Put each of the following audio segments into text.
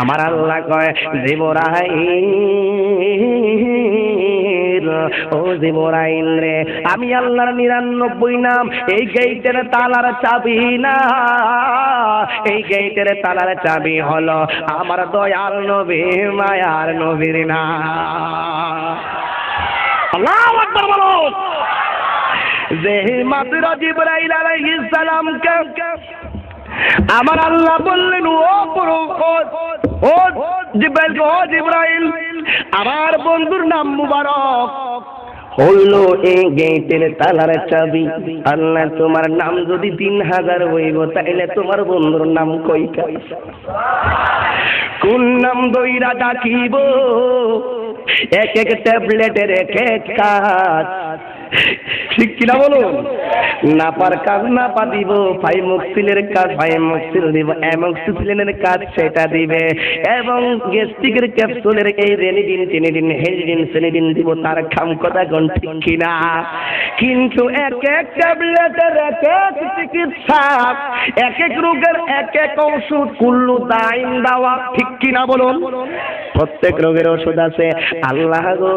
আমার আল্লাহ কয়, জিবরাইল, ও জিবরাইল রে, আমি আল্লাহর নিরানব্বই নাম, এই গেইটের তালার চাবি না, এই গেইটের তালার চাবি হলো আমার দয়াল নবী, মায়ার নবীর না যে মাত্র জিবরাইল আলাইহিস সালামকে আমার আল্লাহ বললেন ও ও জিব্রাইল ও জিব্রাইল আমার বন্ধুর নাম মুবারক। হলো এই গেটের তালার চাবি। আল্লাহ তোমার নাম যদি তিন হাজার হইব তাইলে তোমার বন্ধুর নাম কইটা কোন নাম দইরা ডাকিব? এক এক ট্যাবলেটের এক এক কাজ। ঠিক কিনা বলুন? না পার কাজ না পা দিব ফাই মুক্সিলের কাজ ফাই মুক্সিল দিব অ্যামক্সিসিলিনের কাজ সেটা দিবে। এবং গেস্টিকের ক্যাপসুলের এই রেনিডিন, টেনিডিন, হেলিডিন সেনিডিন দিব, তার খাম কথা কোন ঠিক কিনা? কিন্তু এক এক ট্যাবলেটের এক এক চিকিৎসা, এক এক রোগের এক এক ওষুধ, কুল্লু দাইন দাওয়া ঠিক কিনা বলুন? প্রত্যেক রোগের ওষুধ আছে। আল্লাহ গো,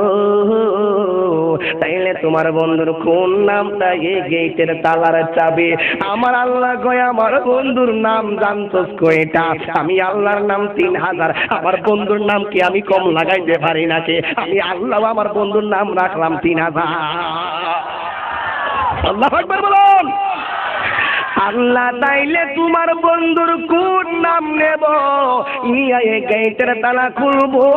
তাইলে তোমার বন্ধুর কোন নামটা এই গেটের তালার চাবি? আমার আল্লাহ কয়, আমার বন্ধুর নাম জানতোস কয়টা আমি আল্লাহর নাম তিন হাজার। আমার বন্ধুর নাম কি আমি কম লাগাইতে পারি নাকি? আমি আল্লাহ, আমার বন্ধুর নাম রাখলাম তিন হাজার। আল্লাহ একবার বলুন। আল্লাহ তাইলে তোমার বন্ধুর কোন নাম নেব? এই গেটের তালা খুলবো।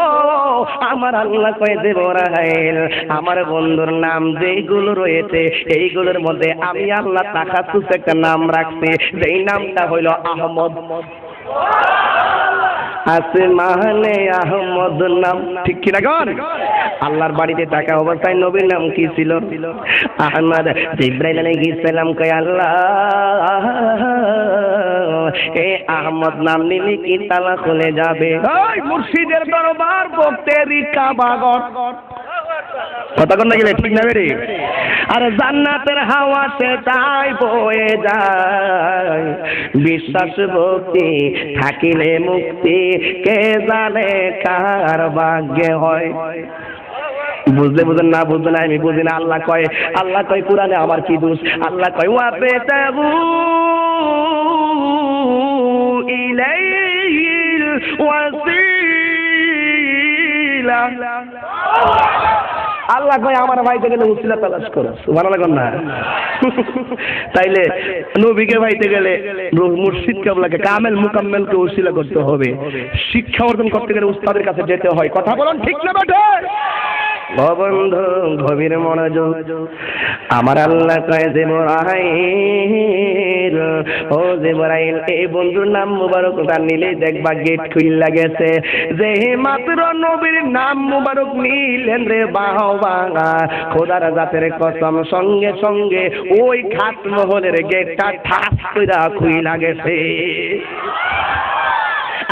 আমার আল্লাহ কয়ে দেব রাহেল আমার বন্ধুর নাম যেইগুলো রয়েছে এইগুলোর মধ্যে আমি আল্লাহ তাকাতুস একটা নাম রাখছি। যেই নামটা হইল আহমদ। আছে মাহানে আহমদ নাম। ঠিক কিনা গন আল্লাহর বাড়িতে থাকা অবস্থায় নবীর নাম কি ছিল? আহমদ ইব্রাহিম আলাইহিস সালাম কয় আল্লাহ এ আহমদ নাম নিলে কি তালা খুলে যাবে? ওই মুর্শিদের দরবার বক্তেরি কাবাগর। কন না ঠিক না বেরি আরে জান্নাতের হাওয়া তাই বয়ে যায়। বিশ্বাস ভক্তি থাকিলে মুক্তি, কে জানে কার ভাগ্যে হয়। বুঝলে বুঝেন না বুঝলে না, আমি বুঝি না, আল্লাহ কয় আল্লাহ কয় কোরআনে আমার কি দোষ? আল্লাহ কয়, ওয়া বেতাবু ইলাইহিল ওয়াসিলা। আল্লাহ কয়, আমার ভাইতে গেলে উসিলা তালাশ করো। সুবহানাল্লাহ কর না? তাইলে নবীকে ভাইতে গেলে মুর্শিদ কাবলাকে, কামেল মুকাম্মেলকে উসিলা করতে হবে। শিক্ষা অর্জন করতে গেলে উস্তাদের কাছে যেতে হয়। কথা বলুন ঠিক না বেটে বন্ধু, গভীর মনোযোগ। আমার আল্লাহ কয় যে দেবরাইল ও দেবরাইল এই বন্ধুর নাম মুবারক তার নিলেই দেখবা গেট খুইল্লা গেছে। যে মাত্র নবীর নাম মুবারক নিলেন রে বাহ বাঙা। খোদার জাতের কসম, সঙ্গে সঙ্গে ওই খাট মহলের গেটটা ঠাস কইরা খুইলা গেছে।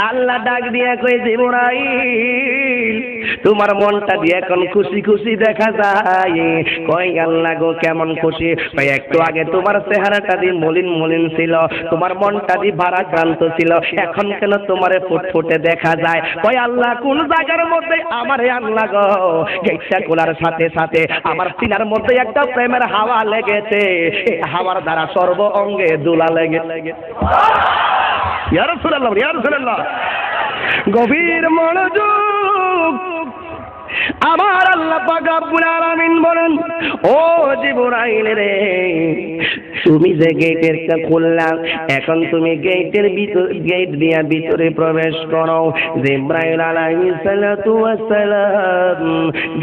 আল্লাহ ডাক দিয়া কই জিবরাইল তোমার মনটা দিয়ে এখন খুশি খুশি দেখা যায়। কই আল্লাহ গো, কেমন খুশি? ভাই একটু আগে তোমার চেহারাটা দিয়ে মলিন মলিন ছিল। তোমার মনটা দিয়ে ভারাক্রান্ত ছিল। এখন কেন তোমারে ফুটফুটে দেখা যায়? কই আল্লাহ, কোন জায়গার মধ্যে আমারে আল্লাহ গো? গেটটা খোলার সাথে সাথে আমার সিনার মধ্যে একটা প্রেমের হাওয়া লেগেছে। হাওয়ার দ্বারা সর্ব অঙ্গে দুলা লেগে লেগে ইয়া রাসূলুল্লাহ ইয়া রাসূলুল্লাহ। গভীর মনোযোগ আমার আল্লাহ পাক বলেন, ও জিবরাইল রে, তুমি যে গেটের খুললাম এখন তুমি গেটের ভিতর, গেট দিয়া ভিতরে প্রবেশ করো। জিব্রাইল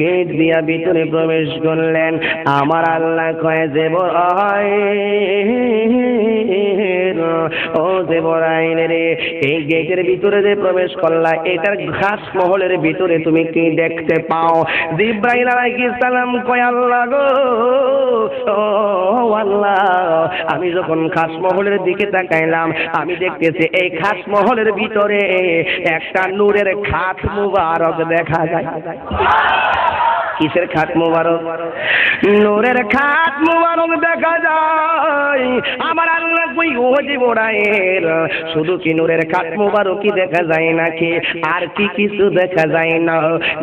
গেট দিয়া ভিতরে প্রবেশ করলেন। আমার আল্লাহ কয়, জিবরাইল ও দেবরাইল রে, এই গেটের ভিতরে যে প্রবেশ করলা, এটার ঘাস মহলের ভিতরে তুমি কি দেখতে পাও? জিব্রাইল আলাইহিস সালাম কয় গো, ও, আল্লাহ, আমি যখন খাস মহলের দিকে তাকাইলাম, আমি দেখতেছি এই খাস মহলের ভিতরে একটা নূরের খাট মুবারক দেখা যায়। কিসের খাট মুবারক? নূরের খাট মুবারক দেখা যায়। আমার আল্লাহ কই ও জীবরায়ের শুধু কি নূরের খাট মুবারকই দেখা যায় নাকি? আর কি কিছু দেখা যায় না।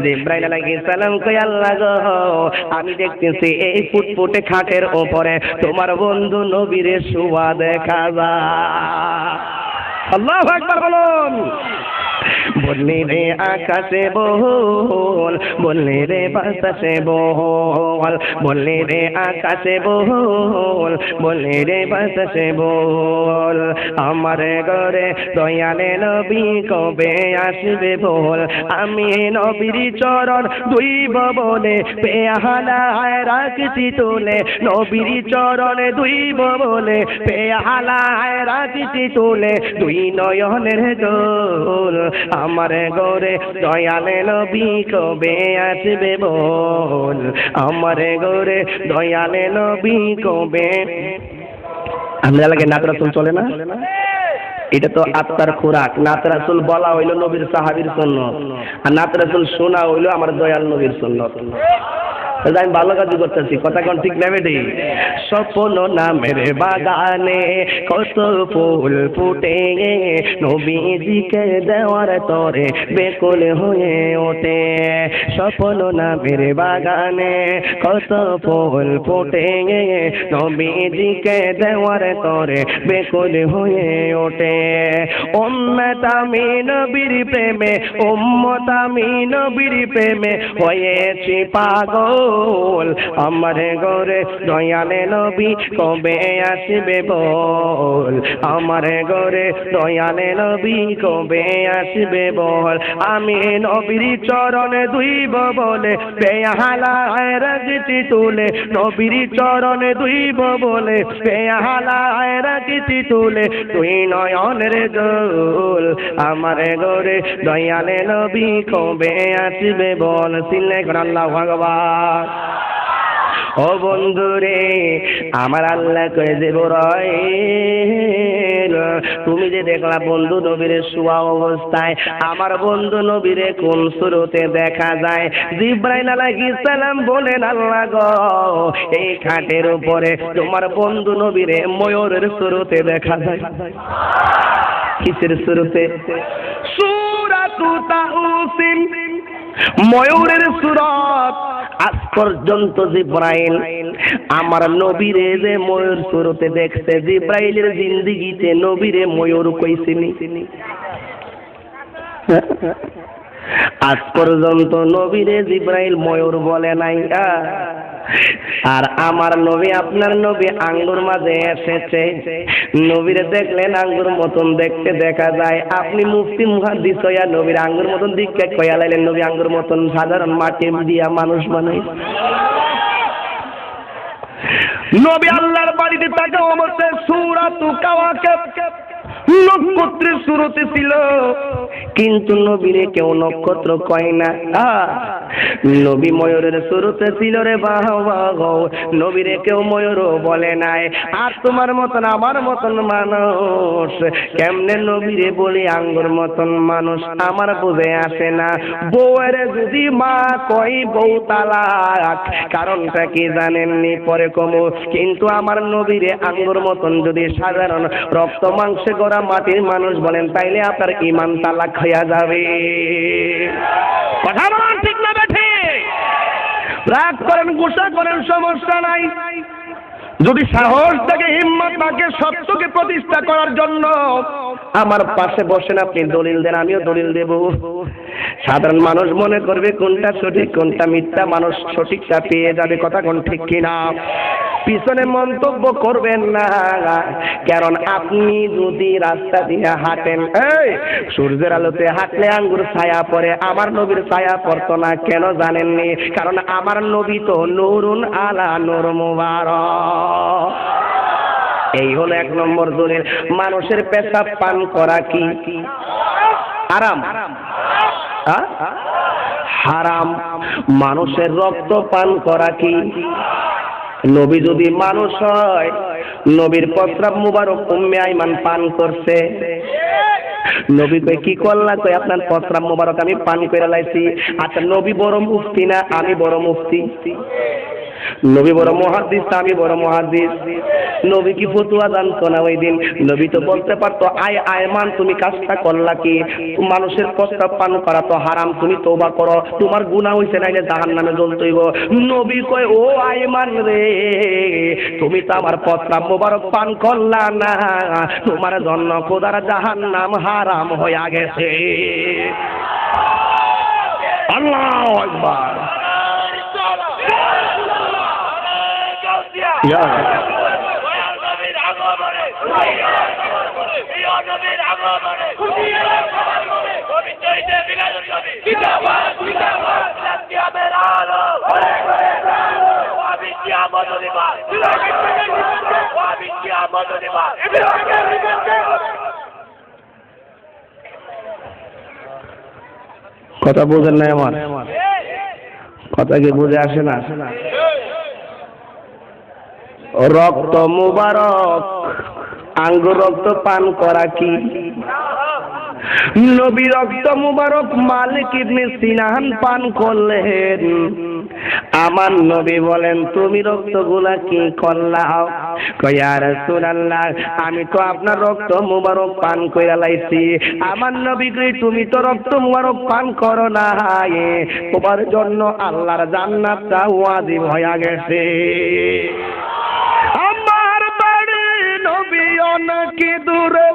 জিব্রাইল আলাইহিস সালাম কই আল্লাহ গো, আমি দেখতেছি এই ফুটফুটে খাটের ওপরে তোমার বন্ধু নবীরে শোয়া দেখা যায়। আল্লাহু আকবার বলুন। বললি রে আকাশে বল বললি রে বাতাসে বল বললি রে আকাশে বল বললি রে বাতাসে বল আমার ঘরে দয়ালে নবী কবে আসবে বল? আমি নবীর চরণ দুই বলে পেয়ালায় রাখছি তোলে। নবীর চরণে দুই বলে পেয়ালায় রাখছি তোলে। দুই নয়নের দোল আমার ঘরে দয়ালে নবী কবে আসবে বল? আমার গোরে, দয়ালে নবী কবে? আমরা লাগে নাত রাসুল চলে না? এটা তো আত্মার খোরাক। নাত রাসুল বলা হইল নবীর সাহাবীর জন্য আর নাত রাসুল শোনা হইল আমার দয়াল নবীর তাহলে আমি ভালো কাজ করতেছি। কথা কোন ঠিক নেবে ঠিক স্বপ্ন নামের বাগানে কত ফুল ফুটে, নবীজিকে দেওয়ার তরে বেকুল হয়ে ওঠে। স্বপ্ন নামের বাগানে কত ফুল ফুটে, নবীজিকে দেওয়ার তরে বেকুল হয়ে ওঠে। উম্মতামি নবীর প্রেমে উম্মতামি নবীর প্রেমে, হয়েছি পাগল। আমার ঘরে দয়ালে নবী কবে আসবে বল? আমার ঘরে দয়ালে নবী কবে আসবে বল? আমি নবীর চরণে দুই বলে বেহালায় রাগতি তুলে। নবীর চরণে দুই বলে বেহালায় রাগতি তুলে। তুই নয়নের দোল। আমার ঘরে দয়ালে নবী কবে আসবে বল? সিলে আল্লাহ ভগবান ও বন্ধু রে আমার আল্লাহ কয়ে দেব রয়। তুমি যে দেখলা বন্ধু নবীর শুয়া অবস্থায়, আমার বন্ধু নবীরে কোন সুরতে দেখা যায়? জিব্রাইল আলাইহিস সালাম বলেন, আল্লাহ গো, এই খাটের উপরে তোমার বন্ধু নবীরে ময়ূরের সুরতে দেখা যায়। কিসের সুরতে? সুরাতু তাউসিন ময়ূরের সুরত। আজ পর্যন্ত জিব্রাইল আমার নবীরে যে ময়ূর সুরতে দেখছে জিব্রাইলের জিন্দিগিতে নবীরে ময়ূর কইছিনি আজ পর্যন্ত নবীরে জিব্রাইল ময়ূর বলে নাই আর আমার নবী, আপনার নবী আঙ্গুর মাঝে এসেছে। নবীরে দেখলেন আঙ্গুর মতন দেখতে দেখা যায়। আপনি মুফতি মুহাদ্দিস হইয়া নবীর আঙ্গুর মতন দিককে কয়া লাইলেন, নবী আঙ্গুর মতন সাধারণ মাটি দিয়া মানুষ বানাই নবী আল্লাহর বাড়িতে তাকে অবস্থে সুরাতু কাওয়াকাব নক্ষত্রের শুরুতে ছিল। কিন্তু নবীরে কেউ নক্ষত্র কয় না। নবী ময়ূরের শুরুতে ছিল রে গো নবীরে কেউ ময়ূর বলে নাই। আর তোমার মতন আমার মতন মানুষ, কেমনে নবীরে বলি আঙ্গুর মতন মানুষ? আমার বুঝে আসে না। বউয়ের যদি মা কই বউ তালাক। কারণটা কি জানেননি? পরে কমু। কিন্তু আমার নবীরে আঙ্গুর মতন যদি সাধারণ রক্ত মাংসে গড়া মাটির মানুষ বলেন, তাইলে আপনার ইমান তালাক হইয়া যাবে। কথা ঠিক না বেঠে? রাগ করেন, গুসা করেন, সমস্যা নাই। যদি সাহস থেকে, হিম্মত থাকে, সত্যকে প্রতিষ্ঠা করার জন্য, আমার পাশে বসেন আপনি, দলিল দেন, আমিও দলিল দেব। সাধারণ মানুষ মনে করবে কোনটা সঠিক, কোনটা মিথ্যা, মানুষ সঠিকটা পেয়ে যাবে, কথা কোন ঠিক কিনা? পিছনে মন্তব্য করবেন না। কারণ আপনি যদি রাস্তা দিয়ে হাঁটেন, এই সূর্যের আলোতে হাঁটলে আঙ্গুর ছায়া পড়ে, আমার নবীর ছায়া পড়তো না, কেন জানেননি? কারণ আমার নবী তো নুরুন আলা নূর মুবারক। এই হলো এক নম্বর দলিল। মানুষের পেশাব পান করা কি? আরাম? হারাম। মানুষের রক্ত পান করা কি? নবী যদি মানুষ হয়, নবীর প্রস্রাব মুবারক উম্মে আইমান পান করছে। নবী কই কি করলা? কই আপনার প্রস্রাব মুবারক আমি পান করে লাইছি। আচ্ছা নবী বড় মুফতি না আমি বড় মুফতি? নবী বড় মহাদিস আমি বড় মহাদিস নবী কি ফতুয়া জানতো না ওই দিন? নবী তো বলতে পারতো, আয় আয়মান তুমি কাজটা করলা কি? মানুষের প্রস্তাব পান করা তো হারাম, তুমি তৌবা করো। তোমার গুনাহ হইছে নাইলে জাহান নামে জ্বলতইব। নবী কয়, ও আয়মান রে, তুমি তো আমার প্রস্তাব মোবারক পান করলা না। তোমার জন্য খোদার জাহান নাম হারাম হইয়া গেছে। আল্লাহ আকবার। কথা বোঝেন না আমার কথা কি বুঝে আসে না রক্ত মুবারক। আঙ্গুর রক্ত পান করা কি? নবী রক্ত মুবারক মালিক ইবনে সিনান পান করলেন। আমার নবী বলেন, তুমি রক্তগুলা কি করলাও? কয়া রাসূলুল্লাহ, আমি তো আপনার রক্ত মুবারক পান কইরা লাইছি। আমার নবী কই, তুমি তো রক্ত মুবারক পান করো না তোমার জন্য আল্লাহর জান্নাতটা ওয়াজিব হয়ে গেছে। অনেক দূরে?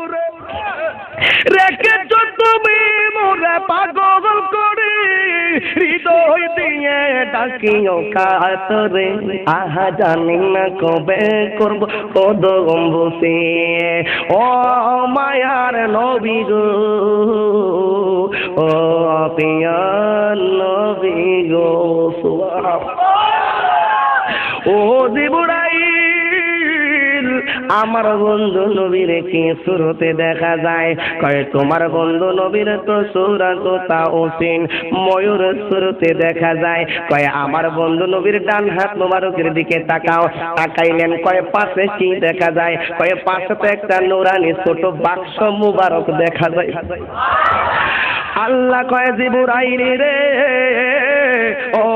রেখেছ তুমি মোরে পাগল করে, হৃদয় দিয়ে ডাকিও কাতরে। আহা, জানি না কবে করব কদম বসে ও মায়ার নবী গো, ও পিয়ার নবী গো ও জিবুরাইল আমার বন্ধু নবীর কি সুরতে দেখা যায়? কয়, তোমার বন্ধু নবীর তো সুরাত তা ওসিন ময়ূর সুরতে দেখা যায়। কয়, আমার বন্ধু নবীর ডান হাত মোবারকের দিকে তাকাও। তাকাইলেন, কয়, পাশে কি দেখা যায়? কয় পাশে তো একটা নুরানি ছোট বাক্স মুবারক দেখা যায়। আল্লাহ কয়, জিবুরাইল রে ও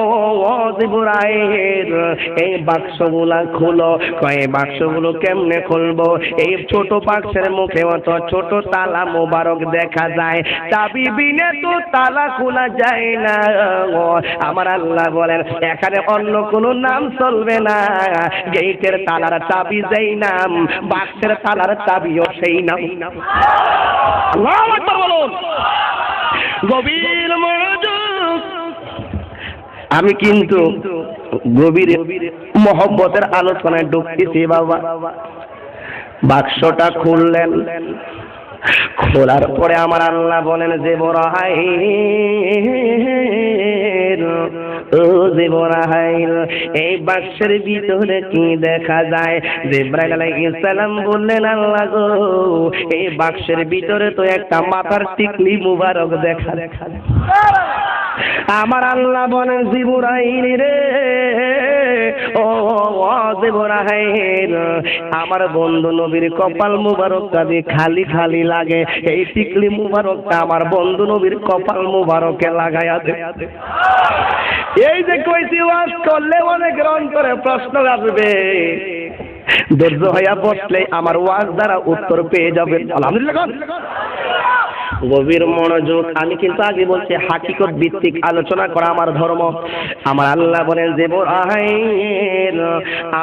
জিবুরাইল এই বাক্সগুলা খুলো। কয় বাক্সগুলো কেমনে খুলবো? এই ছোট বাক্সের মুখে ছোট তালা মোবারক দেখা যায়। চাবি বিনে তো তালা খোলা যায় না। আমার আল্লাহ বলেন, এখানে অন্য কোনো নাম চলবে না। গেটের তালার চাবি যেই নাম, বাক্সের তালার চাবিও সেই নাম। বলুন। গভীর আমি কিন্তু গভীর মহব্বতের আলোচনায় ঢুকতেছি বাবা। বাক্সটা খুললেন। খোলার পরে আমার আল্লাহ বলেন, যে বড় হাই ও হাইল এই বাক্সের ভিতরে কি দেখা যায়? জিব্রাইল আলাইহিস সালাম বললেন, আল্লাহ গো, এই বাক্সের ভিতরে তো একটা মাথার টিকলি মুবারক দেখা দেখা আমার আল্লাহ বলেন, জিবুরাইল রে, ও জিবুরাইল, আমার বন্ধু নবীর কপাল মুবারকটা দিয়ে খালি খালি লাগে, এই টিকলি মুবারকটা আমার বন্ধু নবীর কপাল মুবারকে লাগাইয়া দে। এই যে কইছি ওয়াজ করলে অনেক রং করে প্রশ্ন আসবে। ধৈর্য হইয়া বসলে আমার ওয়াজ দ্বারা উত্তর পেয়ে যাবেন। আলহামদুলিল্লাহ। গভীর মনোযোগ আমি কিন্তু আগে বলছি, হাকিকত ভিত্তিক আলোচনা করা আমার ধর্ম। আমার আল্লাহ বলেন যে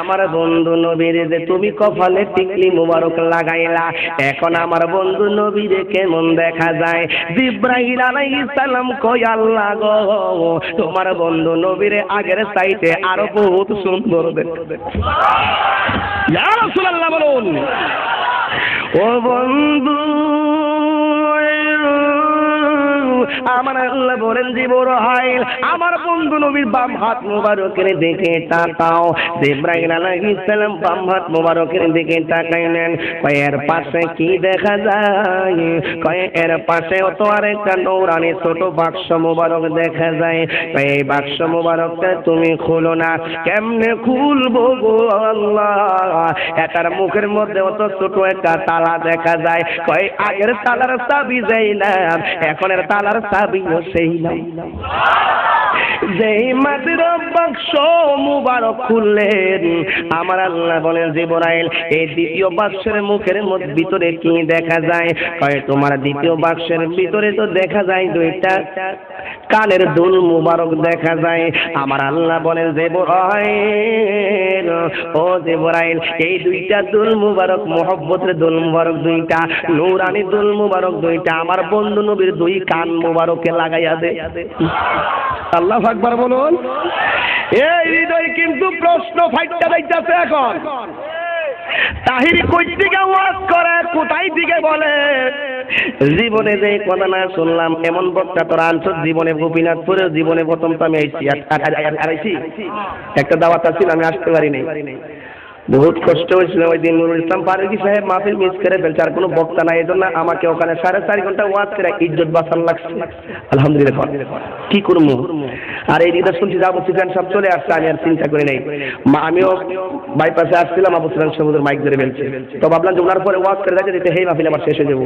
আমার বন্ধু নবীর যে তুমি কপালে টিকলি মুবারক লাগাইলা, এখন আমার বন্ধু নবীরে কেমন দেখা যায়? জিব্রাহিল আলাইহিস সালাম কই আল্লাহ গো, তোমার বন্ধু নবীরে আগের সাইতে আরও বহুত সুন্দর দেখতে ইয়া রাসূলুল্লাহ বলুন, ও বন্ধু আমার আল্লাহ বলেন জিবরাইল আমার বন্ধু নবীর বাম হাত মোবারকের দিকে তাকাও। জিব্রাইল আলাইহিস সালাম বাম হাত মোবারকের দিকে তাকাইলেন কয় এর পাশে কি দেখা যায়? কয় এর পাশে তো আরেকটা নৌরানি ছোট বাক্স মোবারক দেখা যায়। এই বাক্স মোবারকটা তুমি খুলো না। কেমনে খুলবো গো আল্লাহ? এটার মুখের মধ্যে অত ছোট একটা তালা দেখা যায়। কয়, আগের তালার চাবি যাই না এখনের তালার চাবিও সেই নাই যেই মাটির বাক্স মুবারক খুললেন, আমার আল্লাহ বলেন জিবরাইল এই দ্বিতীয় বাক্সের মুখের ভিতরে কি দেখা যায়? কয়, তোমার দ্বিতীয় বাক্সের ভিতরে তো দেখা যায় দুইটা। কানের দুল মুবারক দেখা যায়। আমার আল্লাহ বলেন জিবরাইল ও জিবরাইল এই দুইটা দুল মুবারক, মোহব্বতের দুল মুবারক দুইটা, নূরানি দুল মুবারক দুইটা, আমার বন্ধু নবীর দুই কান মুবারকে লাগাইয়া দে। আল্লাহ আকবার বলুন। এই হৃদয় কিন্তু প্রশ্ন ফাইটটা দেখতেছে এখন। তাহির কই থেকে ওয়াজ করে, কোথায় দিকে বলে? জীবনে যে কথা না শুনলাম, এমন বক্তা তোরা আনছ জীবনে গোপীনাথপুরে জীবনে প্রথম তো আমি আইছি। আর আইছি? একটা দাওয়াত আছিল আমি আসতে পারি নাই। বহুত কষ্ট হয়েছিল ওই দিন নুরুল ইসলাম ফারুকি সাহেব মাহফিল মিস করে ফেলছে, আর কোনো বক্তা নাই এই জন্য আমাকে ওখানে সাড়ে চার ঘণ্টা ওয়াজ করে ইজ্জত বাঁচান লাগছে। আলহামদুলিল্লাহ কি করব? আর এই দিদা শুনছি যে আবু সুফিয়ান সব চলে আসছে, আমি আর চিন্তা করি নাই। আমিও বাইপাসে আসছিলাম, আবু সুফিয়ান সমুদ্রের মাইক ধরে ফেলছে। তো ভাবলাম যে ওনার পরে ওয়াজ করে যাচ্ছে দিতে হেই মাহফিল আমার শেষ হয়ে যাব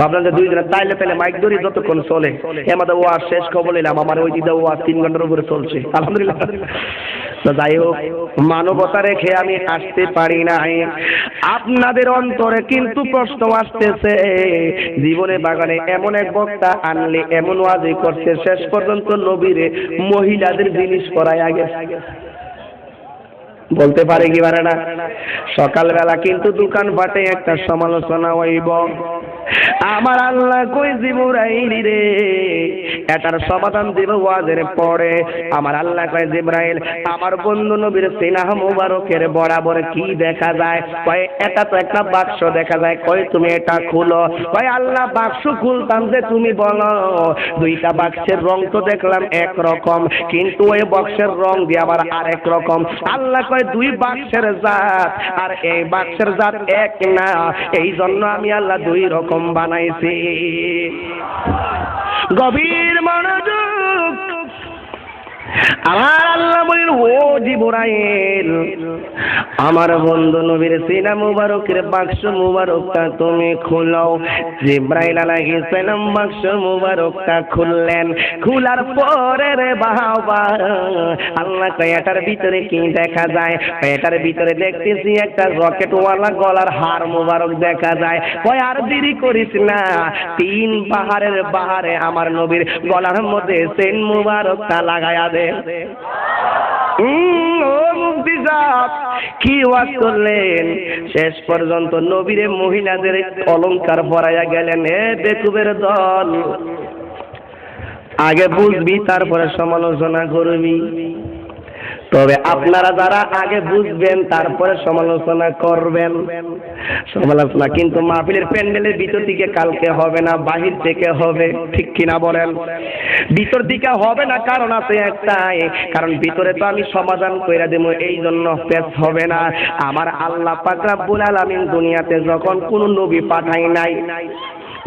ভাবলাম যে দুই দিনে তাইলে তাইলে মাইক ধরি, যতক্ষণ চলে। আমাদের ওয়াজ শেষ খবর নিলাম, আমার ওই দিদা ওয়াজ তিন ঘণ্টার উপরে চলছে। আলহামদুলিল্লাহ। তো যাই হোক মানবতা রেখে আমি আসতে পারি নাই। আপনাদের অন্তরে কিন্তু প্রশ্ন আসতেছে, জীবনে বাগানে এমন এক বক্তা আনলে এমন ওয়াজই করছে, শেষ পর্যন্ত নবীরে মহিলাদের জিনিস করায় আগে। বলতে পারে কি পারে না? সকালবেলা কিন্তু দোকান পাটে একটা সমালোচনা হইব। আমার আল্লাহ কই জিবরাইল রে? এটার সমাধান দিব ওয়াজের পরে। আমার আল্লাহ কয়, জিব্রাইল, আমার বন্ধু নবীর সিনাহ মুবারকের বরাবর কি দেখা যায়? কয়, এটা তো একটা বাক্স দেখা যায়। কয়, তুমি এটা খুলো। কয়, আল্লাহ, বাক্স খুলতাম যে তুমি বলো। দুইটা বাক্সের রং তো দেখলাম এক রকম কিন্তু ওই বাক্সের রং দিয়ে আবার আরেক রকম। আল্লাহ কয়, দুই বাক্সের জাত, আর এই বাক্সের জাত এক না। এই জন্য আমি আল্লাহ দুই রকম বানাইছি। গভীর মনোযোগ আমার আল্লাহ বলেন ও জিবরাইল, আমার বন্ধু নবীর সিনা মুবারকের বাক্স মুবারকটা তুমি খুলাও। জিব্রাইল আলাইহিস সালাম বাক্স মুবারকটা খুললেন। খোলার পরে রে বাবা আল্লাহ এটার ভিতরে কি দেখা যায়? এটার ভিতরে দেখতেছি একটা রকেটওয়ালা গলার হার মুবারক দেখা যায়। কয়, আর দেরি করিস না, তিন পাহাড়ের বাহারে আমার নবীর গলার মধ্যে সেন মুবারকটা লাগায়া দে। শেষ পর্যন্ত নবীরে মহিলাদের অলংকার পরাইয়া গেলেন এ বেকুবের দল। আগে বুঝবি, তারপরে সমালোচনা করবি। তবে আপনারা যারা আগে বুঝবেন, তারপরে সমালোচনা করবেন। কিন্তু মাহফিলের প্যান্ডেলের ভিতর দিকে কালকে হবে না, বাহির থেকে হবে, ঠিক কিনা বলেন? ভিতর দিকে হবে না, কারণ আছে একটাই, কারণ ভিতরে তো আমি সমাধান কইরা দেবো এই জন্য পেশ হবে না। আমার আল্লাহ পাক রাব্বুল আলামিন দুনিয়াতে যখন কোনো নবী পাঠাই নাই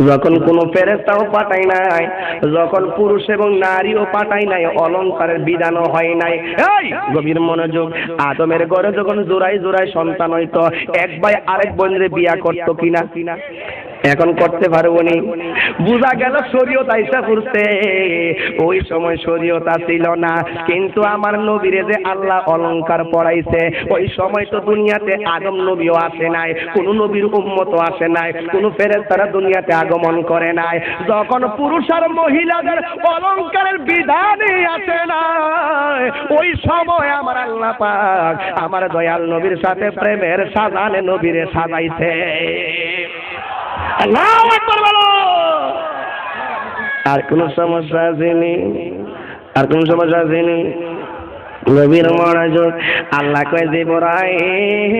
যখন কোনো ফেরেস্তাও পাঠাই নাই, যখন পুরুষ এবং নারীও পাঠাই নাই অলংকারের বিধানও হয় নাই। গভীর মনোযোগ, আদমের ঘরে যখন জোড়াই জোড়াই সন্তান হইতো, এক ভাই আরেক বন্ধুরে বিয়া করতো কিনা কিনা? এখন করতে পারব নি বুঝা গেল শরীয়ত আইসা করতে ওই সময় শরীয়ত ছিল না। কিন্তু আমার নবীরে যে আল্লাহ অলংকার পড়াইছে ওই সময় তো দুনিয়াতে আগম নবীও আসে নাই, কোন নবীর উম্মত আসে নাই, কোন ফেরেস্তারা দুনিয়াতে আগমন করে নাই। যখন পুরুষ আর মহিলাদের অলংকারের বিধানই আসে নাই, ওই সময় আমার আল্লাহ পাক আমার দয়াল নবীর সাথে প্রেমের সাজানে নবীরে সাজাইছে। আর কোন সমস্যা আসেনি আর কোন সমস্যা আসেনি নবীর মনোযোগ আল্লাহ কয় জিবরাইল,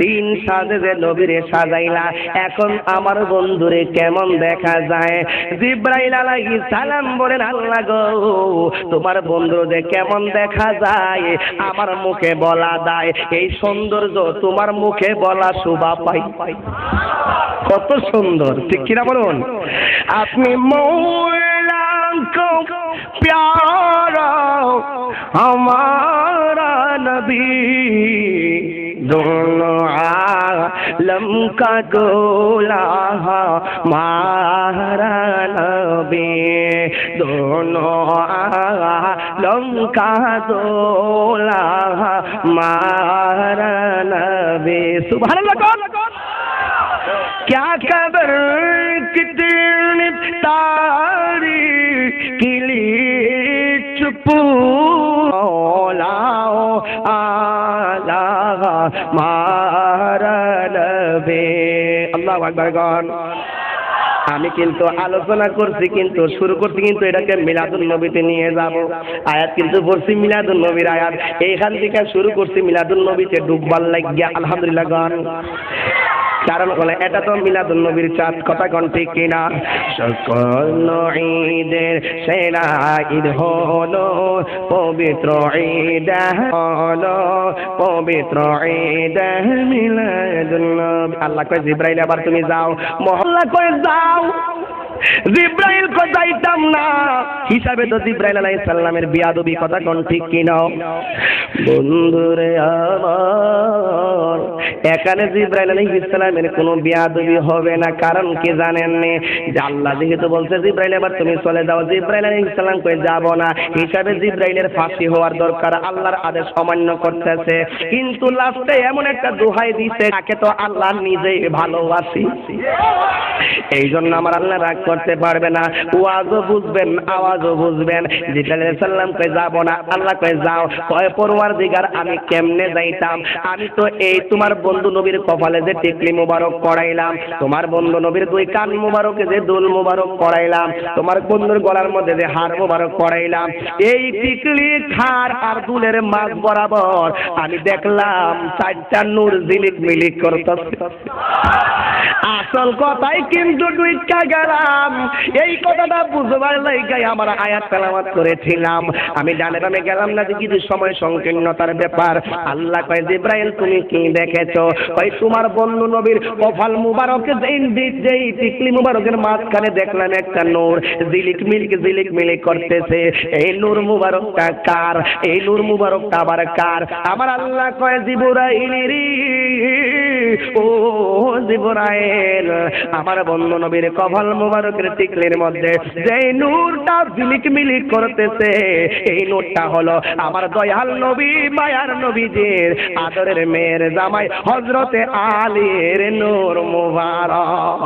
তিন সাজে যে নবীরে সাজাইলা, এখন আমার বন্ধুরে কেমন দেখা যায়? জিব্রাইল আলাইহিস সালাম বলেন, আল্লাহ গো, তোমার বন্ধু যে কেমন দেখা যায়, আমার মুখে বলা দায় এই সৌন্দর্য তোমার মুখে বলা শোভা পাই পাই কত সুন্দর, ঠিক কিনা বলুন? আপনি মৌলা को प्यारा हमारा नबी। दोनों आलम का गोला हमारा नबी। दोनों आलम का गोला हमारा नबी। अल्लाह। क्या खबर আল্লাহ আকবার গান আমি কিন্তু আলোচনা করছি, কিন্তু শুরু করছি কিন্তু এটাকে মিলাদুল নবীতে নিয়ে যাব। আয়াত কিন্তু পড়ছি মিলাদুল নবীর আয়াত। এইখান থেকে শুরু করছি মিলাদুল নবীতে ডুববার লাগিয়া, আলহামদুলিল্লাহ গান কারণ বলে, এটা তো মিলাদুল নবীর চাঁদ, কথা কোন ঠিক কিনা? সকল ঈদের সেরা ঈদ হলো, পবিত্র ঈদ হলো, পবিত্র ঈদ মিলাদুল নবী আল্লাহ কয়, জিব্রাইল আবার তুমি যাও। মহল্লা কয়, যাও। জিব্রাইল কো যাইতাম না। হিসাবে তো জিব্রাইল আলাইহিস সালামের বিয়াদবি কথা কোন ঠিক কিনা বন্ধুরে আমার, এখানে জিব্রাইল আলাইহিস সালামের কোনো বিয়াদবি হবে না, কারণ কি জানেন নে আল্লাহ যেহেতু বলছে, জিব্রাইল এবার তুমি চলে যাও। জিব্রাইল আলাইহিস সালাম কই যাব না? হিসাবে জিব্রাইলের ফাঁসি হওয়ার দরকার, আল্লাহর আদেশ অমান্য করতেছে। কিন্তু লাস্টে এমন একটা দোহাই দিছে, তাকে তো আল্লাহ নিজেই ভালোবাসি। এই জন্য আমার আল্লাহ রাগ করতে পারবে না। ওয়াজও বুঝবেন, আওয়াজও বুঝবেন। আলাইহিস সালাম কই যাব না। আল্লাহ কই যাও। কয় পরওয়ার দিগার আমি কেমনে যাইতাম? আমি তো এই তোমার বন্ধু নবীর কপালে যে টিকলি মুবারক করাইলাম তোমার বন্ধু নবীর দুই কান মুবারকে যে দুল মুবারক করাইলাম তোমার বন্ধুর গলার মধ্যে যে হার মুবারক করাইলাম এই টিকলি খার আর দুলের মাঝ বরাবর আমি দেখলাম চারটা নূর জিলিক মিলিক করতেছে। আসল কথাই কিন্তু ডুইকা গেলাম। এই কথাটা বুঝবার লাইগাই আমার আয়াত তেলাওয়াত করেছিলাম। আমি ডানে বামে গেলাম না যে কিছু সময় সংকীর্ণতার ব্যাপার। আল্লাহ কয়, জিব্রাইল, তুমি কি দেখেছ? ওই তোমার বন্ধু নবীর কফাল মুবারকে, যেই টিকলি মুবারকের মাঝখানে দেখলাম একটা নূর। জিলিক মিলিক জিলিক মিলিক করতেছে। এই নূর মুবারকটা কার? এই নূর মুবারকটা আবার কার? আমার আল্লাহ কয় জিবরাইল রে ও জিবরাইল, আমার বন্ধু নবীর কফাল মুবারকের মধ্যে যে নূরটা ঝিলিক মিলিক করতেছে, এই নূরটা হলো আমার দয়াল নবী, মায়ার নবীজির আদরের মেয়ের জামাই হজরতে আলীর নূর মুবারক।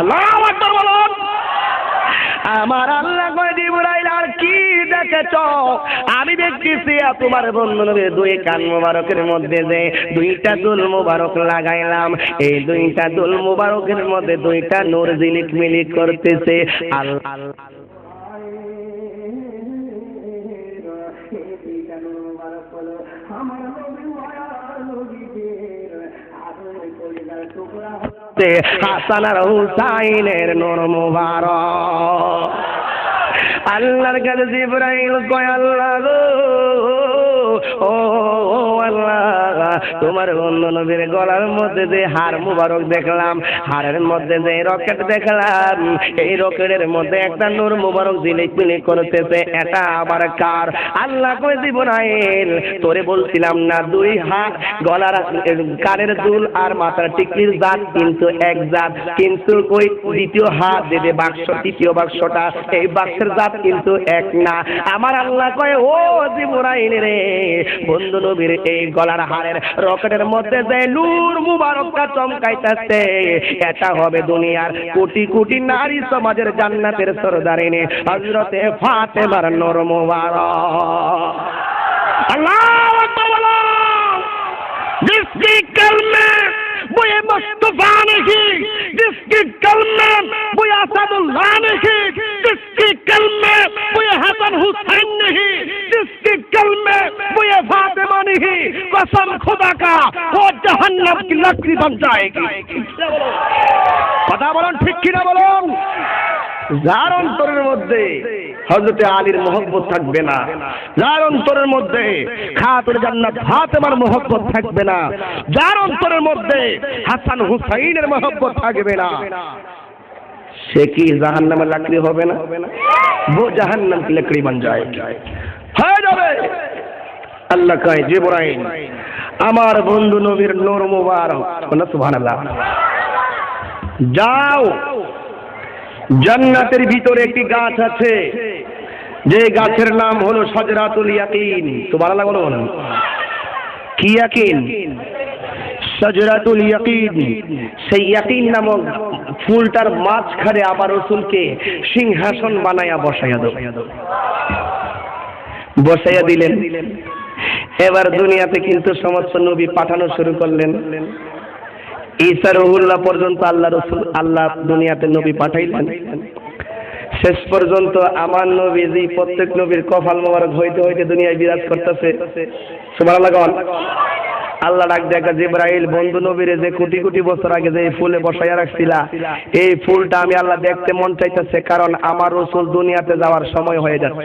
আল্লাহু আকবার আমার আল্লাহ কয়, জিবরাইল, আর কি দেখেছ? আমি দেখতেছি তোমার বন্ধু নবী দুই কান মোবারকের মধ্যে যে দুইটা দুল মোবারক লাগাইলাম। এই দুইটা দুল মোবারকের মধ্যে দুইটা নূর জিলিক মিলিক করতেছে। আল্লাহ হাসান আর হুসাইনের নূর মুবারক। আল্লাহর কাছে জিব্রাইল কয় আল্লাহ ও আল্লাহ। তোমার বন্ধু নবীর গলার মধ্যে যে হার মুবারক দেখলাম, হারের মধ্যে যে রকেট দেখলাম, এই রকেটের মধ্যে একটা নূর মুবারক জিলিক মিলিক করতেছে, এটা আবার কার? আল্লাহ কই দিব নাইল তোরে বলছিলাম না, দুই হাত গলার কানের দুল আর মাথার টিকলির জাত কিন্তু এক জাত, কিন্তু ওই দ্বিতীয় হাত দেবে বাক্স, তৃতীয় বাক্সটা, এই বাক্সের জাত কিন্তু এক না। আমার আল্লাহ কয়, ও জিবরাইল রে বন্ধু নবীর এই গলার হারের রকেটের মধ্যে যে নূর মুবারকটা চমকাইতেছে এটা হবে দুনিয়ার কোটি কোটি নারী সমাজের জান্নাতের সরদারিনী হযরতে ফাতেমার নূর মুবারক আল্লাহু আকবার বলো जिसकी कल में वो ये मुस्तफा नहीं जिसकी जहन्नम की लकड़ी बन जाएगी কথা বলুন ঠিক কিনা বলুন যার অন্তরের মধ্যে হজরতে আলীর মহব্বত থাকবে না যার অন্তরের মধ্যে খাতুর জান্নাত ফাতেমার মহব্বত থাকবে না যার অন্তরের মধ্যে হাসান হুসাইনের মহব্বত থাকবে না সে কি জাহান্নামের লাকড়ি হবে না वो जहन्नम की लकड़ी बन जाएगी হয়ে যাবে আল্লাহ কয় জিবরাইল আমার বন্ধু নবীর নূর মুবারক। যাও। জান্নাতের ভিতরে একটি গাছ আছে। যে গাছের নাম হলো সজরাতুল ইয়াকিন। সুবহানাল্লাহ বলুন। কি ইয়াকিন? সজরাতুল ইয়াকিন। সেই ইয়াকিন নামক ফুলটার মাঝখানে আবার রসুলকে সিংহাসন বানায়া বসাইয়া দাও। বসাইয়া দিলেন। এবার দুনিয়াতে কিন্তু সমস্ত নবী পাঠানো শুরু করলেন। ঈসা রহুল্লাহ পর্যন্ত আল্লাহ রসুল, আল্লাহ দুনিয়াতে নবী পাঠাইলেন। শেষ পর্যন্ত আমার নবী যে প্রত্যেক নবীর কপাল মোবারক হইতে হইতে দুনিয়ায় বিরাজ করতেছে। সুবহানাল্লাহ আল্লাহ ডাক দেখা জিব্রাইল, বন্ধু নবীরে যে কোটি কোটি বছর আগে যে ফুলে বসাইয়া রাখছিলা, এই ফুলটা আমি আল্লাহ দেখতে মন চাইতেছে, কারণ আমার রসুল দুনিয়াতে যাওয়ার সময় হয়ে যাচ্ছে।